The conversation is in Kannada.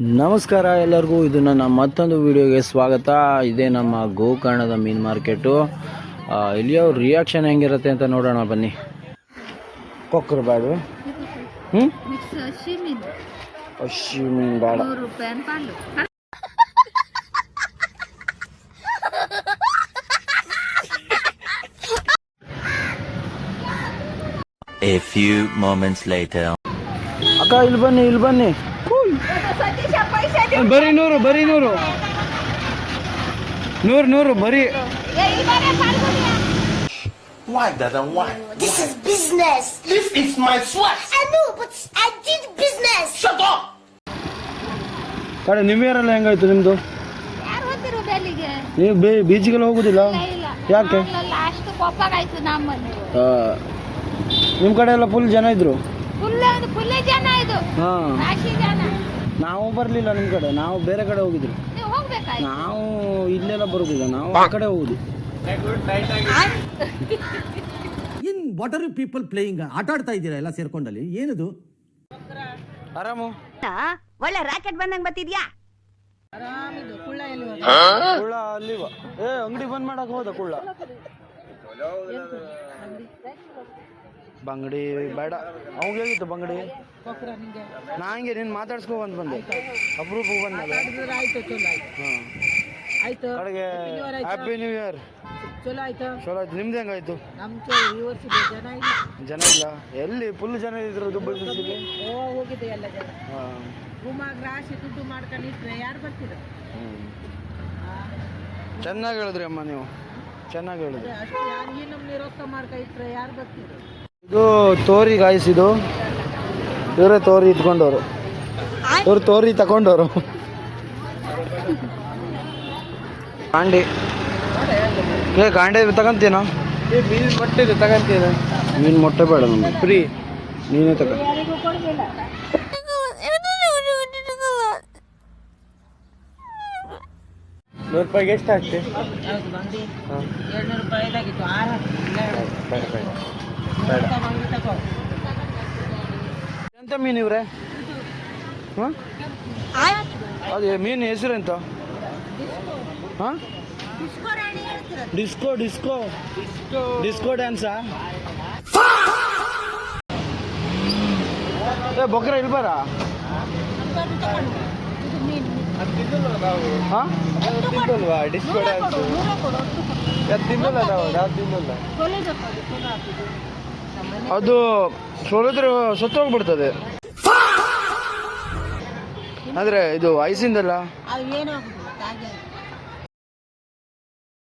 ನಮಸ್ಕಾರ ಎಲ್ಲರಿಗೂ, ಇದು ನನ್ನ ಮತ್ತೊಂದು ವಿಡಿಯೋಗೆ ಸ್ವಾಗತ. ಇದೇ ನಮ್ಮ ಗೋಕರ್ಣದ ಮೀನು ಮಾರ್ಕೆಟು. ಇಲ್ಲಿ ಅವ್ರ ರಿಯಾಕ್ಷನ್ ಹೆಂಗಿರುತ್ತೆ ಅಂತ ನೋಡೋಣ, ಬನ್ನಿ. ಕೊಕ್ಕರು ಬೇಡ ಹ್ಞೂ ಹಸಿ ಮೀನು ಬೇಡ. A few moments later. ಅಕ್ಕ ಇಲ್ಲಿ ಬನ್ನಿ ಇಲ್ಲಿ ಬನ್ನಿ ಬರೀ ನೂರು ಬರೀ ನೂರು ನೂರು ನೂರು ಬರೀ Why, Dada? Why? This is business. This is my sweat. I know, but I did business. Shut up! ಕಡೆ ನ್ಯೂ ಇಯರ್ ಎಲ್ಲ ಹೆಂಗಾಯ್ತು ಬೆಲ್ಲಿಗೆ ನೀವು ಬೇ ಬೀಚಿಗೆಲ್ಲ ಹೋಗುದಿಲ್ಲ ಯಾಕೆ ನಿಮ್ಮ ಕಡೆ ಎಲ್ಲ ಫುಲ್ ಜನ ಇದ್ರು ನಾವು ಬರಲಿಲ್ಲ ನಿಮ್ಮ ಕಡೆ ನಾವು ಬೇರೆ ಕಡೆ ಹೋಗಿದ್ರು ನೀವು ನಾವು ಇಲ್ಲೆಲ್ಲ ಬರುದಿಲ್ಲ ನಾವು ಆ ಕಡೆ ಹೋಗುದು. In what are you people playing ಆಟ ಆಡ್ತಾ ಇದ್ದೀರಾ ಎಲ್ಲ ಸೇರ್ಕೊಂಡಲ್ಲಿ? ಏನದು? ಆರಾಮು? ಒಳ್ಳೆ ರಾಕೆಟ್ ಬಂದಂಗ್ ಬರ್ತಿದ್ಯಾ? ಕುಳ್ಳ ಅಲ್ಲಿವ ಏ ಅಂಗಡಿ ಬಂದ್ ಮಾಡಕ್ ಹೋದ ಕುಳ್ಳ. ಬಂಗಡಿ ಬೇಡ. ಅವಾಗ ಹೇಗಿತ್ತು ಬಂಗಡಿ? ನಾ ಹಂಗೆ ನೀನ್ ಮಾತಾಡ್ಸ್ಕೊ ಬಂದ್ ಬಂದೆ. ಅಪರೂಪಕ್ಕೆ ಬಂದ ಕಡೆಗೆ ಹ್ಯಾಪಿ ನ್ಯೂ ಇಯರ್ ಚಲೋ ಆಯ್ತು? ಚಲೋ ಆಯ್ತು. ನಿಮ್ದು ಹೆಂಗಾಯ್ತು? ನಮ್ ಚ ಈ ವರ್ಷದ ಜನ ಇಲ್ಲ. ಜನ ಇಲ್ಲ. ಎಲ್ಲಿ ಫುಲ್ ಜನ ಇದ್ರು ದುಬ್ಬ ಓ ಹೋಗಿದೆ ಎಲ್ಲ ಜನ. ಹಾ. ರೂಮಾಗ ರಾಶಿ ದುಡ್ಡು ಮಾಡ್ಕೊಂಡಿಟ್ರೆ ಯಾರು ಬರ್ತೀರ? ಚೆನ್ನಾಗಿ ಹೇಳಿದ್ರಿ ಅಮ್ಮ ನೀವು. ಚೆನ್ನಾಗಿ ಹೇಳಿದ್ರಿ. ಅಷ್ಟು ಯಾರು ಈ ನಮ್ನಿ ರೊಕ್ಕ ಮಾಡ್ಕ ಇಟ್ರೆ ಯಾರು ಬರ್ತೀರ? ಇದು ತೋರಿ ಗಾಯ್ಸ್ ಇದು. ಇವರೇ ತೋರಿ ಇಟ್ಕೊಂಡವರು. ಇವ್ರು ತೋರಿ ತಗೊಂಡವರು ಕಾಂಡಿ. ಏ ಕಾಂಡೆ ತಗೊಂತೀನ ಮೀನು ಮೊಟ್ಟೆ ತಗೊಂತೀನ ಮೀನು ಮೊಟ್ಟೆ ಬೇಡ ನಮ್ಗೆ. ಫ್ರೀ. ನೀನೇ ತಗೋ. ನೂರು ರೂಪಾಯಿಗೆ ಎಷ್ಟು ಆಗ್ತದೆ ಎರಡ್ನೂರು ಎಂತ ಮೀನು ಇವ್ರೆ? ಹಾಂ? ಅದು ಮೀನು ಹೆಸರು ಎಂತ? ಹಾಂ? Disco disco. ಡಿಸ್ಕೋ ಡ್ಯಾನ್ಸಾ? ಏ ಬೊಕ್ರ ಇಲ್ಬಾರ ಬರ? ಹಾಂ? Disco dance? ತಿನ್ನಲ್ಲ ನಾವು ನಾವು ತಿನ್ನಲ್ಲ ಅದು ಸೋಲಿದ್ರೆ ಸತ್ತೋಗ್ಬಿಡ್ತದೆ. ಆದ್ರೆ ಇದು ಐಸಿಂದಲ್ಲ?